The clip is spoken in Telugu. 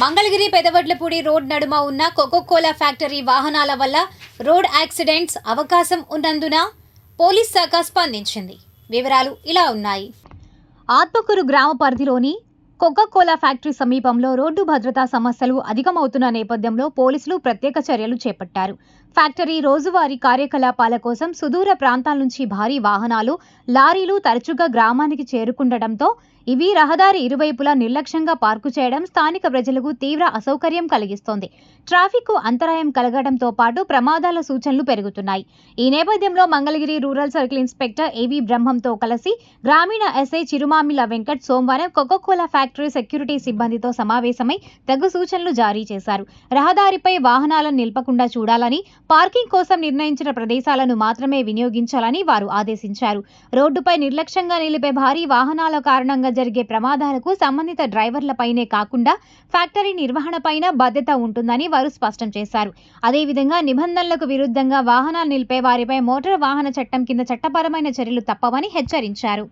మంగళగిరి పెదవడ్లపూడి రోడ్ నడుమ ఉన్న కోకోకోలా ఫ్యాక్టరీ వాహనాల వల్ల రోడ్ యాక్సిడెంట్స్ అవకాశం ఉన్నందున పోలీస్ శాఖ స్పందించింది. వివరాలు ఇలా ఉన్నాయి. ఆత్మకూరు గ్రామ పరిధిలోని కోకోకోలా ఫ్యాక్టరీ సమీపంలో రోడ్డు భద్రతా సమస్యలు అధికమవుతున్న నేపథ్యంలో పోలీసులు ప్రత్యేక చర్యలు చేపట్టారు. ఫ్యాక్టరీ రోజువారీ కార్యకలాపాల కోసం సుదూర ప్రాంతాల నుంచి భారీ వాహనాలు లారీలు తరచుగా గ్రామానికి చేరుకుండటంతో ఇవి రహదారి ఇరువైపులా నిర్లక్ష్యంగా పార్కు చేయడం స్థానిక ప్రజలకు తీవ్ర అసౌకర్యం కలిగిస్తోంది. ట్రాఫిక్ అంతరాయం కలగడంతో పాటు ప్రమాదాల సూచనలు పెరుగుతున్నాయి. ఈ నేపథ్యంలో మంగళగిరి రూరల్ సర్కిల్ ఇన్స్పెక్టర్ ఏవి బ్రహ్మంతో కలిసి గ్రామీణ ఎస్ఐ చిరుమామిల వెంకట్ సోమవారం కోకోకోలా ఫ్యాక్టరీ సెక్యూరిటీ సిబ్బందితో సమావేశమై తగు సూచనలు జారీ చేశారు. రహదారిపై వాహనాలను నిలపకుండా చూడాలని పార్కింగ్ కోసం నిర్ణయించిన ప్రదేశాలను మాత్రమే వినియోగించాలని వారు ఆదేశించారు. రోడ్డుపై నిర్లక్ష్యంగా నిలిపే భారీ వాహనాల కారణంగా జరిగే ప్రమాదాలకు సంబంధిత డ్రైవర్లపైనే కాకుండా ఫ్యాక్టరీ నిర్వహణపైన బాధ్యత ఉంటుందని వారు స్పష్టం చేశారు. అదేవిధంగా నిబంధనలకు విరుద్ధంగా వాహనాలు నిలిపే వారిపై మోటార్ వాహన చట్టం కింద చట్టపరమైన చర్యలు తప్పవని హెచ్చరించారు.